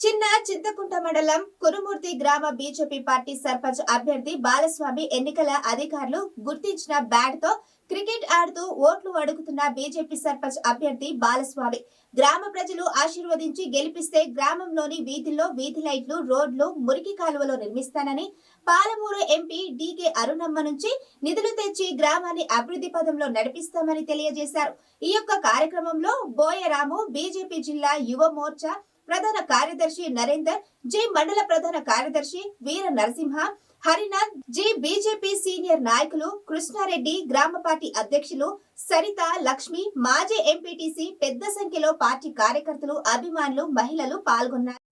చిన్న చింతకుంట మండలం కురుమూర్తి గ్రామ బీజేపీ పార్టీ సర్పంచ్ అభ్యర్థి బాలస్వామి ఎన్నికల అధికారులు గుర్తించిన బ్యాట్తో క్రికెట్ ఆడుతూ ఓట్లు అడుగుతున్న బీజేపీ సర్పంచ్ అభ్యర్థి బాలస్వామి. గ్రామ ప్రజలు ఆశీర్వదించి గెలిపిస్తే గ్రామంలోని వీధుల్లో వీధి లైట్లు రోడ్లు మురికి కాలువలో నిర్మిస్తానని పాలమూరు ఎంపీ డీకే అరుణమ్మ నుంచి నిధులు తెచ్చి గ్రామాన్ని అభివృద్ధి పదంలో నడిపిస్తామని తెలియజేశారు. ఈ యొక్క కార్యక్రమంలో బోయరాము బీజేపీ జిల్లా యువ మోర్చా ప్రధాన కార్యదర్శి నరేందర్ జి మండల ప్రధాన కార్యదర్శి వీర నరసింహ హరినాథ్ జి బీజేపీ సీనియర్ నాయకులు కృష్ణారెడ్డి గ్రామ పార్టీ అధ్యక్షులు సరిత లక్ష్మి మాజీ ఎంపీటీసీ పెద్ద సంఖ్యలో పార్టీ కార్యకర్తలు అభిమానులు మహిళలు పాల్గొన్నారు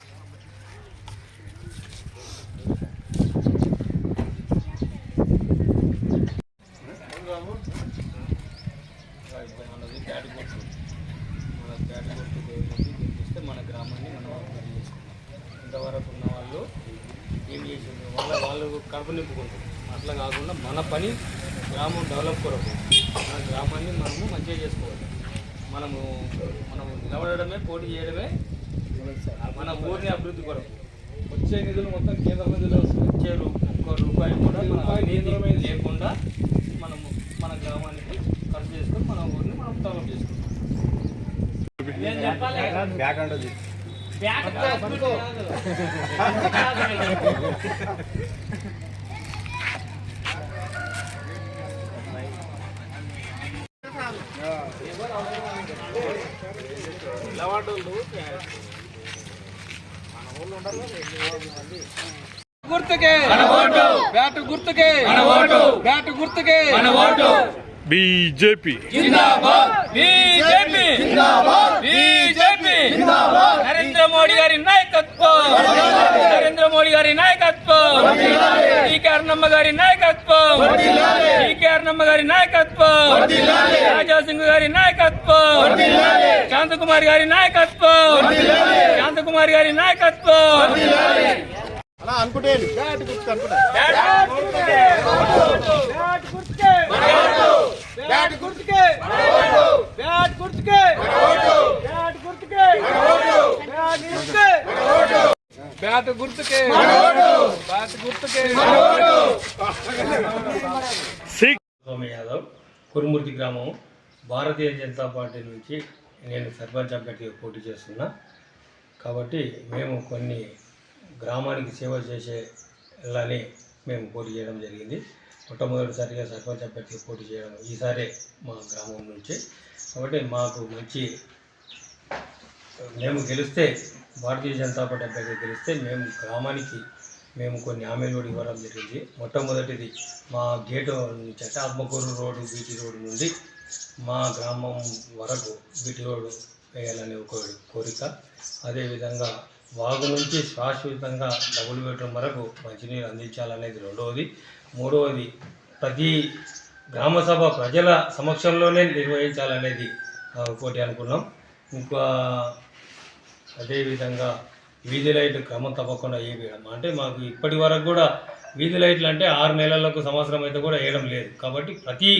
మనది బ్యాట్ గుర్తు మన బ్యాట్ గుర్తు దేవుడికి గెలిపిస్తే మన గ్రామాన్ని మనం అభివృద్ధి చేసుకున్నాం ఇంతవరకు ఉన్న వాళ్ళు ఏం చేసింది వాళ్ళ వాళ్ళు కడుపు నింపుకుంటారు అట్లా కాకుండా మన పని గ్రామం డెవలప్ కొరకు మన గ్రామాన్ని మనము మంచిగా చేసుకోవాలి. మనము మనం నిలబడమే పోటీ చేయడమే మన ఊరిని అభివృద్ధి కొరకు. వచ్చే నిధులు మొత్తం కేంద్ర నిధులు వచ్చే ఒక్క రూపాయి కూడా మన అవినీతి లేకుండా మనము మన గ్రామానికి ఖర్చు చేసుకొని మన ఊరిని మనం డెవలప్ చేసుకుంటాం నేను చెప్పాలి. గుర్తుకే. బ్యాట్ గుర్తుకే. బ్యాట్ గుర్తుకే. BJP. BJP. BJP. Narendra Modi గారి నాయకత్వం. నరేంద్ర మోడీ గారి నాయకత్వం. ఈకే అరుణమ్మ గారి నాయకత్వం. ఈకే అరుణమ్మ గారి నాయకత్వం. రాజా సింగ్ గారి నాయకత్వం. శాంతకుమారి గారి నాయకత్వం. శాంతకుమారి గారి నాయకత్వం. అనుకుంటే బ్యాట్ గుర్తు అనుకుంటా. బ్యాట్ గుర్తుకే. బ్యాట్ గుర్తుకే. బ్యాట్ గుర్తుకే బ్యాట్ గుర్తుకే బ్యాట్ గుర్తుకే బ్యాట్ గుర్తుకే. బ్యాట్ గుర్తుకే. స్వామి యాదవ్ కురుమూర్తి గ్రామం భారతీయ జనతా పార్టీ నుంచి నేను సర్పంచ్ అభ్యర్థిగా పోటీ చేస్తున్నా. కాబట్టి మేము కొన్ని గ్రామానికి సేవ చేసే వెళ్ళని మేము పోటీ చేయడం జరిగింది. మొట్టమొదటిసారిగా సర్పంచ్ అభ్యర్థిగా పోటీ చేయడం ఈసారే మా గ్రామం నుంచి. కాబట్టి మాకు మంచి మేము గెలిస్తే భారతీయ జనతా పార్టీ అభ్యర్థి గెలిస్తే మేము గ్రామానికి మేము కొన్ని హామీలు కూడా ఇవ్వడం జరిగింది. మొట్టమొదటిది మా గేటు నుంచి అంటే ఆత్మకూరు రోడ్డు బీటీ రోడ్డు నుండి మా గ్రామం వరకు బీటీ రోడ్డు వేయాలనే ఒక కోరిక. అదేవిధంగా వాగు నుంచి శాశ్వతంగా డబుల్ బెడ్రూమ్ వరకు మంచినీరు అందించాలనేది రెండవది. మూడవది ప్రతి గ్రామ సభ ప్రజల సమక్షంలోనే నిర్వహించాలనేది ఒకటి అనుకున్నాం. ఇంకా అదేవిధంగా వీధి లైట్లు క్రమం తప్పకుండా వేయడం అంటే మాకు ఇప్పటి వరకు కూడా వీధి లైట్లు అంటే ఆరు నెలలకు సంవత్సరం అయితే కూడా వేయడం లేదు. కాబట్టి ప్రతి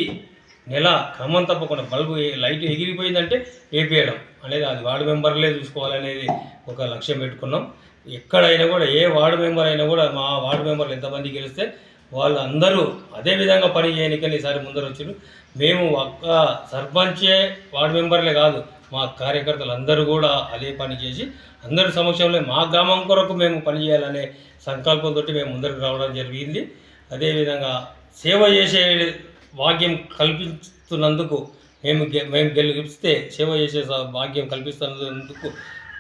నెల క్రమం తప్పకుండా బల్బు లైట్ ఎగిరిపోయిందంటే వేపేయడం అనేది అది వార్డు మెంబర్లే చూసుకోవాలనేది ఒక లక్ష్యం పెట్టుకున్నాం. ఎక్కడైనా కూడా ఏ వార్డు మెంబర్ అయినా కూడా మా వార్డు మెంబర్లు ఎంతమంది గెలిస్తే వాళ్ళు అందరూ అదే విధంగా పని చేయనికని ఈసారి ముందర వచ్చారు మేము ఒక్క సర్పంచే వార్డు మెంబర్లే కాదు మా కార్యకర్తలు అందరూ కూడా అదే పని చేసి అందరి సమక్షంలో మా గ్రామం కొరకు మేము పనిచేయాలనే సంకల్పంతో మేము ముందరకు రావడం జరిగింది. అదేవిధంగా సేవ చేసే భాగ్యం కల్పిస్తున్నందుకు మేము గె- మేము గెలిపిస్తే సేవ చేసే స- భాగ్యం కల్పిస్తున్నందుకు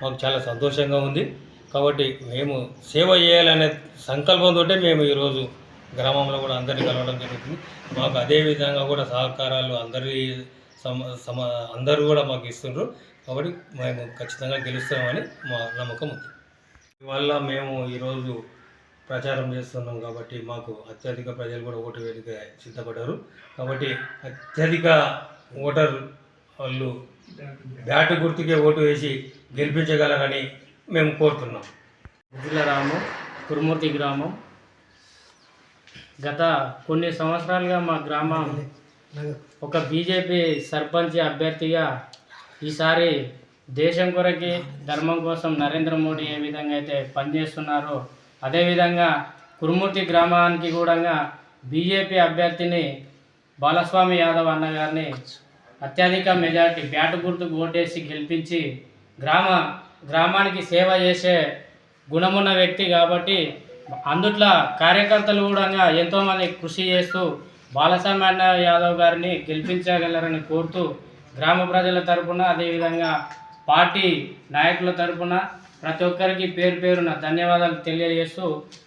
మాకు చాలా సంతోషంగా ఉంది. కాబట్టి మేము సేవ చేయాలనే సంకల్పంతో మేము ఈరోజు గ్రామంలో కూడా అందరినీ కలవడం జరుగుతుంది. మాకు అదేవిధంగా కూడా సహకారాలు అందరి సమ సమ అందరూ కూడా మాకు ఇస్తుండ్రు. కాబట్టి మేము ఖచ్చితంగా గెలుస్తామని మా నమ్మకం ఉంది. ఇవల్ల మేము ఈరోజు ప్రచారం చేస్తున్నాం కాబట్టి మాకు అత్యధిక ప్రజలు కూడా ఓటు వేయడానికి సిద్ధపడ్డారు. కాబట్టి అత్యధిక ఓటర్ వాళ్ళు బ్యాట్ గుర్తుకే ఓటు వేసి గెలిపించగలరని మేము కోరుతున్నాం. రాము కురుమూర్తి గ్రామం. గత కొన్ని సంవత్సరాలుగా మా గ్రామం ఒక బీజేపీ సర్పంచ్ అభ్యర్థిగా ఈసారి దేశం కొరకి ధర్మం కోసం నరేంద్ర మోడీ ఏ విధంగా అయితే పనిచేస్తున్నారో అదేవిధంగా కురుమూర్తి గ్రామానికి కూడా బీజేపీ అభ్యర్థిని బాలస్వామి యాదవ్ అన్న గారిని అత్యధిక మెజార్టీ బ్యాటు గుర్తుకు ఓటేసి గెలిపించి గ్రామ గ్రామానికి సేవ చేసే గుణమున్న వ్యక్తి కాబట్టి అందుట్లో కార్యకర్తలు కూడా ఎంతోమంది కృషి చేస్తూ బాలస్వామి యాదవ్ గారిని గెలిపించగలరని కోరుతూ గ్రామ ప్రజల తరపున అదేవిధంగా పార్టీ నాయకుల తరపున ప్రతి ఒక్కరికి పేరు పేరున ధన్యవాదాలు తెలియజేస్తూ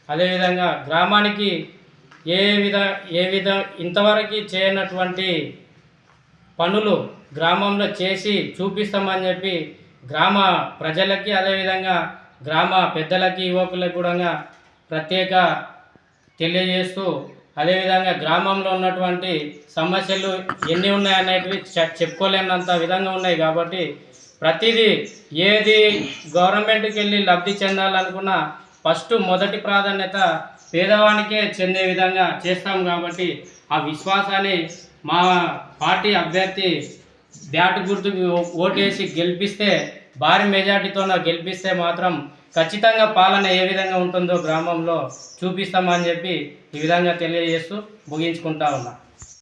అదేవిధంగా గ్రామానికి ఏ విధ ఏ విధ ఇంతవరకు చేయనటువంటి పనులు గ్రామంలో చేసి చూపిస్తామని చెప్పి గ్రామ ప్రజలకి అదేవిధంగా గ్రామ పెద్దలకి యువకులకు కూడా ప్రత్యేక తెలియజేస్తూ అదేవిధంగా గ్రామంలో ఉన్నటువంటి సమస్యలు ఎన్ని ఉన్నాయనేటివి చె- చెప్పుకోలేనంత విధంగా ఉన్నాయి కాబట్టి ప్రతిదీ ఏది గవర్నమెంట్కి వెళ్ళి లబ్ధి చెందాలనుకున్నా ఫస్ట్ మొదటి ప్రాధాన్యత పేదవానికే చెందే విధంగా చేస్తాం కాబట్టి ఆ విశ్వాసాన్ని మా పార్టీ అభ్యర్థి బ్యాట్ గుర్తు ఓటేసి గెలిపిస్తే భారీ మెజార్టీతో గెలిపిస్తే మాత్రం ఖచ్చితంగా పాలన ఏ విధంగా ఉంటుందో గ్రామంలో చూపిస్తామని చెప్పి ఈ విధంగా తెలియజేస్తూ ముగించుకుంటా ఉన్నా.